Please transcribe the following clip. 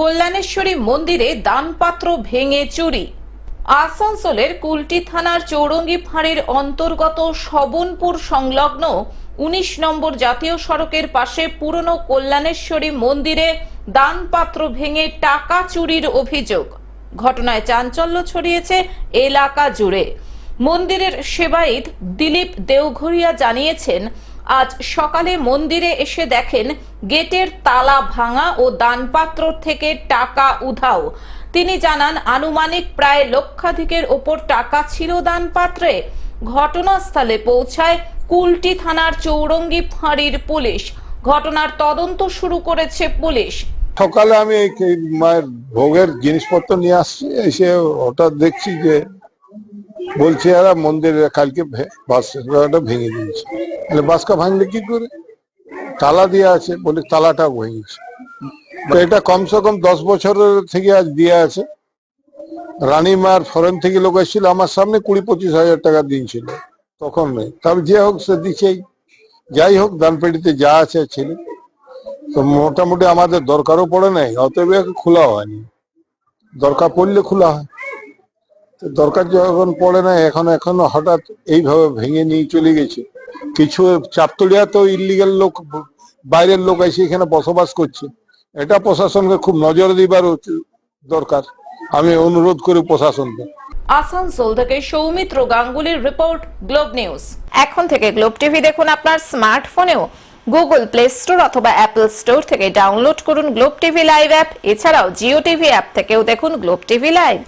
কল্যাণেশ্বরী মন্দিরে দানপাত্র ভেঙে চুরি। আসানসোলের কুলটি থানার চৌরঙ্গি ফাঁড়ির অন্তর্গত শবনপুর সংলগ্ন উনিশ নম্বর জাতীয় সড়কের পাশে পুরনো কল্যাণেশ্বরী মন্দিরে দানপাত্র ভেঙে টাকা চুরির অভিযোগ। ঘটনায় চাঞ্চল্য ছড়িয়েছে এলাকা জুড়ে। মন্দিরের সেবায়িত দিলীপ দেওঘরিয়া জানিয়েছেন আজ সকালে মন্দিরে এসে দেখেন গেটের তালা ভাঙা ও দানপাত্র থেকে টাকা উধাও। তিনি জানান, আনুমানিক প্রায় লক্ষাধিকের ওপর টাকা ছিল দানপাত্রে। ঘটনাস্থলে পৌঁছায় কুলটি থানার চৌরঙ্গি ফাঁড়ির পুলিশ। ঘটনার তদন্ত শুরু করেছে পুলিশ। সকালে আমি মায়ের ভোগের জিনিসপত্র নিয়ে আসছি, এসে হঠাৎ দেখছি যে বলছে এরা মন্দিরে কালকে বাসটা ভেঙে দিয়েছে। তাহলে বাসকা ভাঙলে কি করে? তালা দিয়ে আছে বলে তালাটা ভেঙেছে। তো এটা কমসে কম দশ বছরের থেকে আজ দিয়ে আছে। রানীমার ফরেন থেকে লোক এসেছিল আমার সামনে কুড়ি পঁচিশ হাজার টাকা দিয়েছিল তখন নেই তবে যে হোক সে দিছেই। যাই হোক দানপেটিতে যা আছে ছিল। তো মোটামুটি আমাদের দরকারও পড়ে নাই অতএব খোলা হয়নি। দরকার পড়লে খোলা হয়। দরকার যখন পড়ে না এখন এখনও হঠাৎ এইভাবে ভেঙে নিয়ে চলে গেছে। কিছু চাপতলিয়া তো ইলিগাল লোক বাইরের লোক এসে এখানে বসবাস করছে। এটা প্রশাসনকে খুব নজর দিবার দরকার। আমি অনুরোধ করি প্রশাসনকে। আসানসোল থেকে সৌমিত্র গাঙ্গুলির রিপোর্ট গ্লোব নিউজ। এখন থেকে গ্লোব টিভি দেখুন আপনার স্মার্টফোনেও। গুগল প্লে স্টোর অথবা অ্যাপল স্টোর থেকে ডাউনলোড করুন গ্লোব টিভি লাইভ অ্যাপ। এছাড়াও জিও টিভি অ্যাপ থেকেও দেখুন গ্লোব টিভি লাইভ।